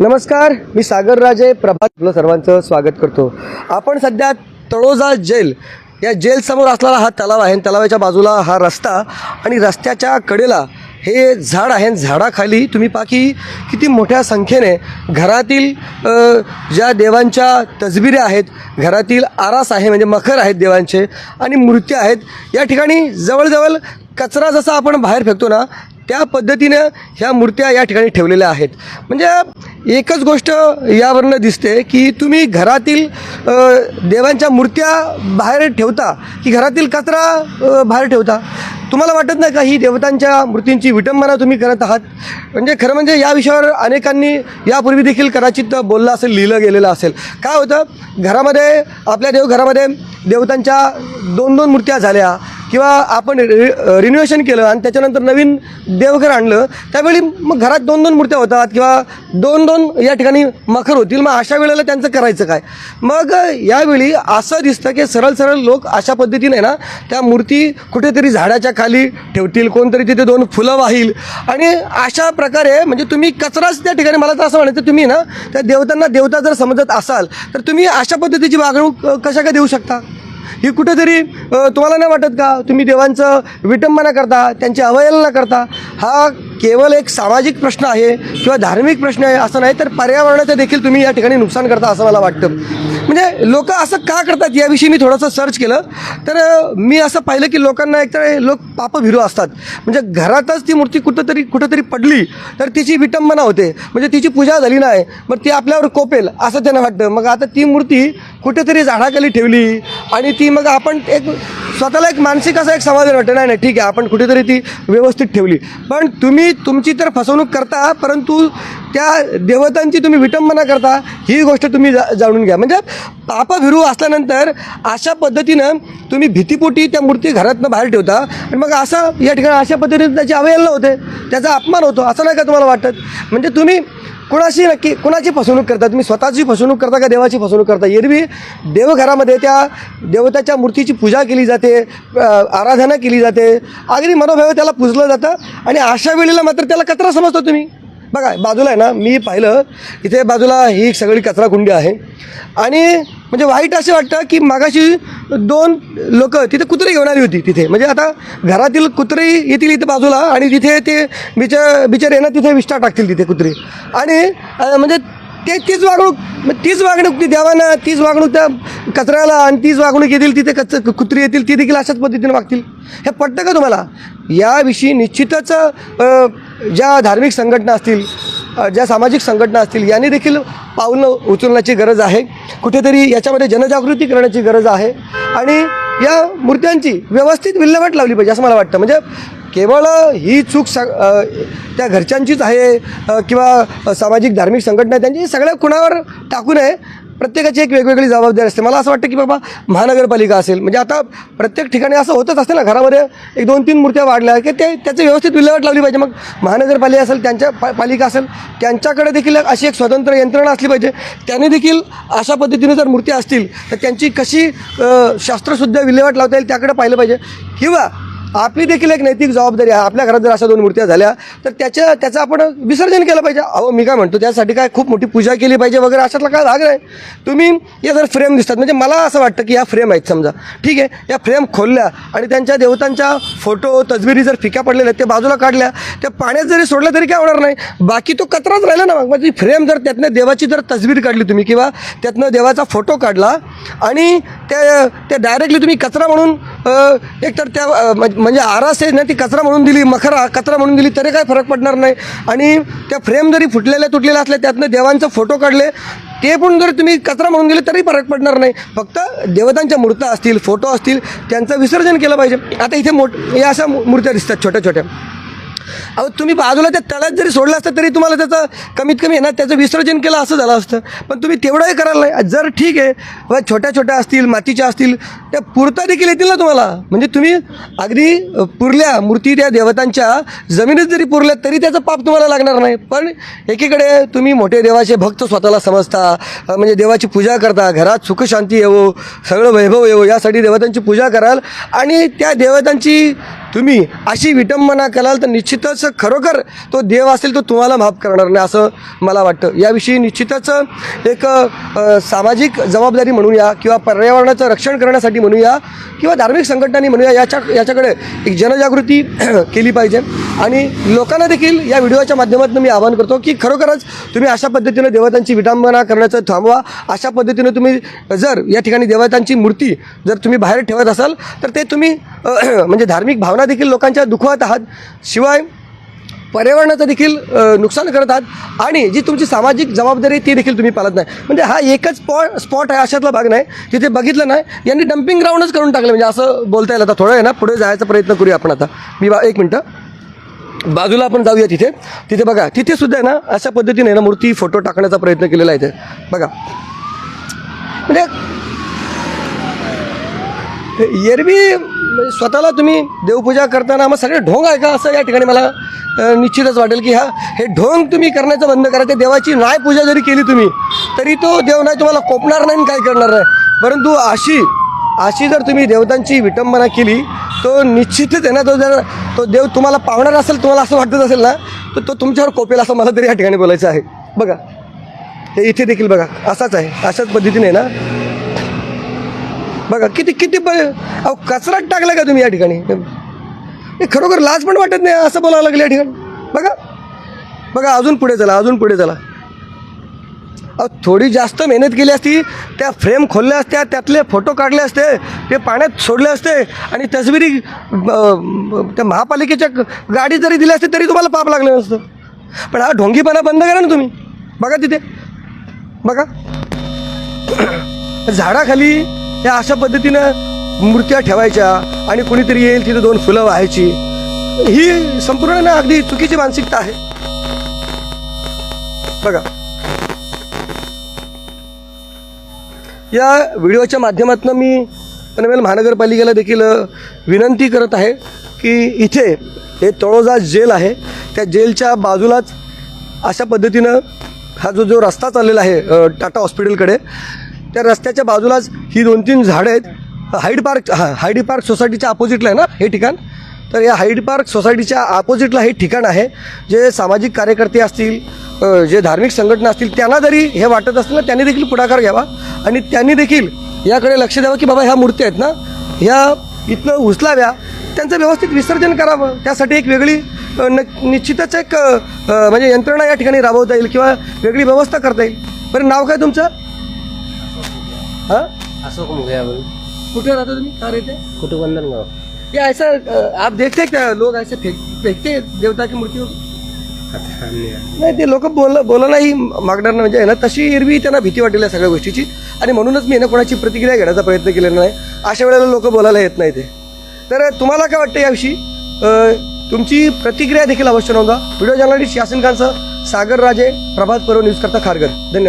नमस्कार मी सागर राजे प्रभात आपलं सर्वांचं स्वागत करतो. आपण सध्या तळोजा जेल या जेलसमोर असलेला हा तलाव आहे आणि तलावाच्या बाजूला हा रस्ता आणि रस्त्याच्या कडेला हे झाड आहे. आणि झाडाखाली तुम्ही पहा की किती मोठ्या संख्येने घरातील ज्या देवांच्या तजबिऱ्या आहेत घरातील आरास आहे म्हणजे मखर आहेत देवांचे आणि मूर्त्या आहेत. या ठिकाणी जवळजवळ कचरा जसा आपण बाहेर फेकतो ना त्या पद्धतीनं ह्या मूर्त्या या ठिकाणी ठेवलेल्या आहेत. म्हणजे एकच गोष्ट यावरनं दिसते की तुम्ही घरातील देवांच्या मूर्त्या बाहेर ठेवता की घरातील कचरा बाहेर ठेवता? तुम्हाला वाटत नाही का ही देवतांच्या मूर्तींची विटंबना तुम्ही करत आहात? म्हणजे खरं म्हणजे या विषयावर अनेकांनी यापूर्वी देखील कदाचित बोललं असेल लिहिलं गेलेलं असेल. काय होतं? घरामध्ये आपल्या देवघरामध्ये देवतांच्या दोन दोन मूर्त्या झाल्या. किंवा आपण रि रिनोव्हेशन केलं आणि त्याच्यानंतर नवीन देवघर आणलं त्यावेळी मग घरात दोन दोन मूर्त्या होतात किंवा दोन दोन या ठिकाणी मखर होतील. मग अशा वेळेला त्यांचं करायचं काय? मग यावेळी असं दिसतं की सरळ सरळ लोक अशा पद्धतीने ना त्या मूर्ती कुठेतरी झाडाच्या खाली ठेवतील कोणतरी तिथे दोन फुलं वाहील. आणि अशा प्रकारे म्हणजे तुम्ही कचराच त्या ठिकाणी मला तर असं म्हणायचं तुम्ही ना त्या देवतांना देवता जर समजत असाल तर तुम्ही अशा पद्धतीची वागणूक कशा काय देऊ शकता? ही कुठेतरी तुम्हाला नाही वाटत का? तुम्ही देवांचं विटंबना करता त्यांची अवहेलना करता? हा केवळ एक सामाजिक प्रश्न आहे किंवा धार्मिक प्रश्न आहे असं नाही तर पर्यावरणाचं देखील तुम्ही या ठिकाणी नुकसान करता असं मला वाटतं. म्हणजे लोक असं का करतात? याविषयी मी थोडंसं सर्च केलं. तर मी असं पाहिलं की लोकांना एकतर लोक पापभिरू असतात. म्हणजे घरातच ती मूर्ती कुठंतरी कुठंतरी पडली तर तिची विटंबना होते. म्हणजे तिची पूजा झाली नाही मग ती आपल्यावर कोपेल असं त्यांना वाटतं. मग आता ती मूर्ती कुठेतरी झाडाखाली ठेवली आणि ती मग आपण एक स्वतःला एक मानसिक असा एक समाधान वाटतं. नाही नाही ठीक आहे आपण कुठेतरी ती व्यवस्थित ठेवली. पण तुम्ही तुमची तर फसवणूक करता परंतु त्या देवतांची तुम्ही विटंबना करता ही गोष्ट तुम्ही जा जाणून घ्या. म्हणजे पापभिरू असल्यानंतर अशा पद्धतीनं तुम्ही भीतीपोटी त्या मूर्ती घरातनं बाहेर ठेवता आणि मग असं या ठिकाणी अशा पद्धतीने त्याची अवहेलना होते त्याचा अपमान होतो असं नाही का तुम्हाला वाटत? म्हणजे तुम्ही कुणाशी नक्की कुणाची फसवणूक करता? तुम्ही स्वतःची फसवणूक करता का देवाची फसवणूक करता? एरवी देवघरामध्ये त्या देवताच्या मूर्तीची पूजा केली जाते आराधना केली जाते. अगदी मनोभावे त्याला पुजलं जातं आणि अशा वेळेला मात्र त्याला कचरा समजतो तुम्ही. बघा बाजूला आहे ना मी पाहिलं इथे बाजूला ही सगळी कचराकुंडी आहे. आणि म्हणजे वाईट असं वाटतं की मागाशी दोन लोक तिथे कुत्रे घेऊन आली होती तिथे. म्हणजे आता घरातील कुत्रे येतील इथे बाजूला आणि तिथे ते बिचार बिचारे ना तिथे विष्ठा टाकतील तिथे कुत्रे. आणि म्हणजे ते तीच वागणूक तीच वागणूक ती देवाना तीच वागणूक त्या कचऱ्याला आणि तीच वागणूक येतील तिथे कच कुत्री येतील ती देखील अशाच पद्धतीने वागतील. हे पटतं का तुम्हाला? याविषयी निश्चितच ज्या धार्मिक संघटना असतील ज्या सामाजिक संघटना असतील यांनी देखील पाऊलं उचलण्याची गरज आहे. कुठेतरी याच्यामध्ये जनजागृती करण्याची गरज आहे. आणि या मूर्त्यांची व्यवस्थित विल्हेवाट लावली पाहिजे असं मला वाटतं. म्हणजे केवळ ही चूक स त्या घरच्यांचीच आहे किंवा सामाजिक धार्मिक संघटना आहे, त्यांची सगळ्या कुणावर टाकू नये. प्रत्येकाची एक वेगवेगळी जबाबदारी असते. मला असं वाटतं की बाबा महानगरपालिका असेल म्हणजे आता प्रत्येक ठिकाणी असं होतच असते ना घरामध्ये एक दोन तीन मूर्त्या वाढल्या की ते त्याचं व्यवस्थित विल्हेवाट लावली पाहिजे. मग महानगरपालिका असेल त्यांच्या पा पालिका असेल त्यांच्याकडे देखील एक अशी एक स्वतंत्र यंत्रणा असली पाहिजे. त्यांनी देखील अशा पद्धतीने जर मूर्त्या असतील तर त्यांची कशी शास्त्रसुद्धा शास्त्रशुद्ध विल्हेवाट लावता येईल त्याकडे पाहिलं पाहिजे. किंवा आपली देखील एक नैतिक जबाबदारी आहे. आपल्या घरात जर अशा दोन मूर्त्या झाल्या तर त्याच्या त्याचं आपण विसर्जन केलं पाहिजे. अहो मी काय म्हणतो त्यासाठी काय खूप मोठी पूजा केली पाहिजे वगैरे अशातला काय भाग नाही. तुम्ही या जर फ्रेम दिसतात म्हणजे मला असं वाटतं की या फ्रेम आहेत समजा. ठीक आहे या फ्रेम खोलल्या आणि त्यांच्या देवतांच्या फोटो तसबिरी जर फिक्या पडलेल्या त्या बाजूला काढल्या त्या पाण्यात जरी सोडल्या तरी काय होणार नाही. बाकी तो कचराच राहिला ना मग. म्हणजे फ्रेम जर त्यातनं देवाची जर तसबीर काढली तुम्ही किंवा त्यातनं देवाचा फोटो काढला आणि त्या त्या डायरेक्टली तुम्ही कचरा म्हणून एकतर त्या म्हणजे आरास आहे ना ती कचरा म्हणून दिली मखरा कचरा म्हणून दिली तरी काय फरक पडणार नाही. आणि त्या फ्रेम जरी फुटलेल्या तुटलेल्या असल्या त्यातनं देवांचे फोटो काढले ते पण जर तुम्ही कचरा म्हणून दिले तरी फरक पडणार नाही. फक्त देवतांच्या मूर्त्या असतील फोटो असतील त्यांचं विसर्जन केलं पाहिजे. आता इथे मोठ या अशा मूर्त्या दिसतात छोट्या छोट्या अहो तुम्ही बाजूला त्या तळ्यात जरी सोडलं असतं तरी तुम्हाला त्याचं कमीत कमी आहे ना त्याचं विसर्जन केलं असं झालं असतं. पण तुम्ही तेवढंही करायला नाही. जर ठीक आहे बा छोट्या छोट्या असतील मातीच्या असतील त्या पुरता देखील येतील ना तुम्हाला. म्हणजे तुम्ही अगदी पुरल्या मूर्ती त्या देवतांच्या जमिनीत जरी पुरल्या तरी त्याचं पाप तुम्हाला लागणार नाही. पण एकीकडे तुम्ही मोठे देवाचे भक्त स्वतःला समजता म्हणजे देवाची पूजा करता घरात सुखशांती येवो सगळं वैभव येवो यासाठी देवतांची पूजा कराल. आणि त्या देवतांची तुम्ही अशी विटंबना कराल तर निश्चितच खरोखर तो देव असेल तो तुम्हाला माफ करणार नाही असं मला वाटतं. याविषयी निश्चितच एक सामाजिक जबाबदारी म्हणूया किंवा पर्यावरणाचं रक्षण करण्यासाठी म्हणूया किंवा धार्मिक संघटनांनी म्हणूया याच्या याच्याकडे एक जनजागृती केली पाहिजे. आणि लोकांना देखील या व्हिडिओच्या माध्यमातून मी आवाहन करतो की खरोखरच तुम्ही अशा पद्धतीनं देवतांची विटंबना करण्याचं थांबवा. अशा पद्धतीनं तुम्ही जर या ठिकाणी देवतांची मूर्ती जर तुम्ही बाहेर ठेवत असाल तर ते तुम्ही म्हणजे धार्मिक भावना देखील लोकांच्या दुखवत आहात. शिवाय पर्यावरणाचं देखील नुकसान करत आहात. आणि जी तुमची सामाजिक जबाबदारी ती देखील तुम्ही पाळत नाही. म्हणजे हा एकच स्पॉट स्पॉट आहे अशातला भाग नाही. तिथे बघितलं नाही यांनी डम्पिंग ग्राउंडच करून टाकलं. म्हणजे असं बोलता येईल आता थोडं आहे ना पुढे जायचा प्रयत्न करूया आपण आता. मी बा एक मिनटं. बाजूला आपण जाऊया तिथे. तिथे बघा तिथे सुद्धा आहे ना अशा पद्धतीने ना मूर्ती फोटो टाकण्याचा प्रयत्न केलेला आहे इथे. बघा. म्हणजे एरवी म्हणजे स्वतःला तुम्ही देवपूजा करताना मग सगळे ढोंग आहे का असं या ठिकाणी मला निश्चितच वाटेल की हा हे ढोंग तुम्ही करण्याचं बंद करा. ते देवाची नाय पूजा जरी केली तुम्ही तरी तो देव नाही तुम्हाला कोपणार नाही आणि काय करणार नाही परंतु अशी अशी जर तुम्ही देवतांची विटंबना केली तो निश्चितच आहे ना तो जर तो देव तुम्हाला पावणार असेल तुम्हाला असं वाटत असेल ना तर तो तुमच्यावर कोपेल असं मला तरी या ठिकाणी बोलायचं आहे. बघा हे इथे देखील बघा असाच आहे अशाच पद्धतीने ना बघा किती किती प अहो कचराच टाकला का तुम्ही या ठिकाणी? खरोखर लाज पण वाटत नाही असं बोलावं लागलं या ठिकाणी. बघा. बघा अजून पुढे चला अजून पुढे चला. अहो थोडी जास्त मेहनत केली असती त्या फ्रेम खोलल्या असत्या त्यातले फोटो काढले असते ते पाण्यात सोडले असते आणि तसबिरी त्या महापालिकेच्या गाडी जरी दिली असते तरी तुम्हाला पाप लागलं नसतं. पण हा ढोंगीपणा बंद करा ना तुम्ही. बघा तिथे. बघा. झाडाखाली या अशा पद्धतीनं मूर्त्या ठेवायच्या आणि कुणीतरी येईल तिथे दोन फुलं व्हायची. ही संपूर्ण ना अगदी चुकीची मानसिकता आहे. बघा. या व्हिडिओच्या माध्यमातून मी पनवेल महानगरपालिकेला देखील विनंती करत आहे की इथे हे तळोजा जेल आहे. त्या जेलच्या बाजूलाच अशा पद्धतीनं हा जो जो रस्ता चाललेला आहे टाटा हॉस्पिटलकडे त्या रस्त्याच्या बाजूलाच ही दोन तीन झाडं आहेत. हाईड पार्क हां हायडी पार्क सोसायटीच्या अपोजिटला आहे ना हे ठिकाण? तर या हाईड पार्क सोसायटीच्या अपोजिटला हे ठिकाण आहे जे सामाजिक कार्यकर्ते असतील जे धार्मिक संघटना असतील त्यांना जरी हे वाटत असतील ना त्यांनी देखील पुढाकार घ्यावा. आणि त्यांनी देखील याकडे लक्ष द्यावं की बाबा ह्या मूर्ती आहेत ना ह्या इथनं उचलाव्या त्यांचं व्यवस्थित विसर्जन करावं. त्यासाठी एक वेगळी न निश्चितच एक म्हणजे यंत्रणा या ठिकाणी राबवता येईल किंवा वेगळी व्यवस्था करता येईल. बरं नाव काय तुमचं? हां? अशोक मुगया बोल? कुठे राहता तुम्ही? का रहते कुटुबंधन गाव ये ऐसा अ, आप देखते हैं क्या लोग ऐसे फेंक फेंकते हैं देवता की मूर्ती आता आम्ही नाही ते लोक बोल बोलायलाही मागणार नाही. म्हणजे आहे ना तशी एरवी त्यांना भीती वाटेल या सगळ्या गोष्टीची. आणि म्हणूनच मी आहे ना कोणाची प्रतिक्रिया घेण्याचा प्रयत्न केलेला नाही. अशा वेळेला लोक बोलायला येत नाही ते. तर तुम्हाला काय वाटतं याविषयी? अ, तुमची प्रतिक्रिया देखील अवश्य नोंदवा. व्हिडिओ जर्नलिस्ट यासिन खानसह सागर राजे प्रभात पर्व न्यूज करता खारघर. धन्यवाद.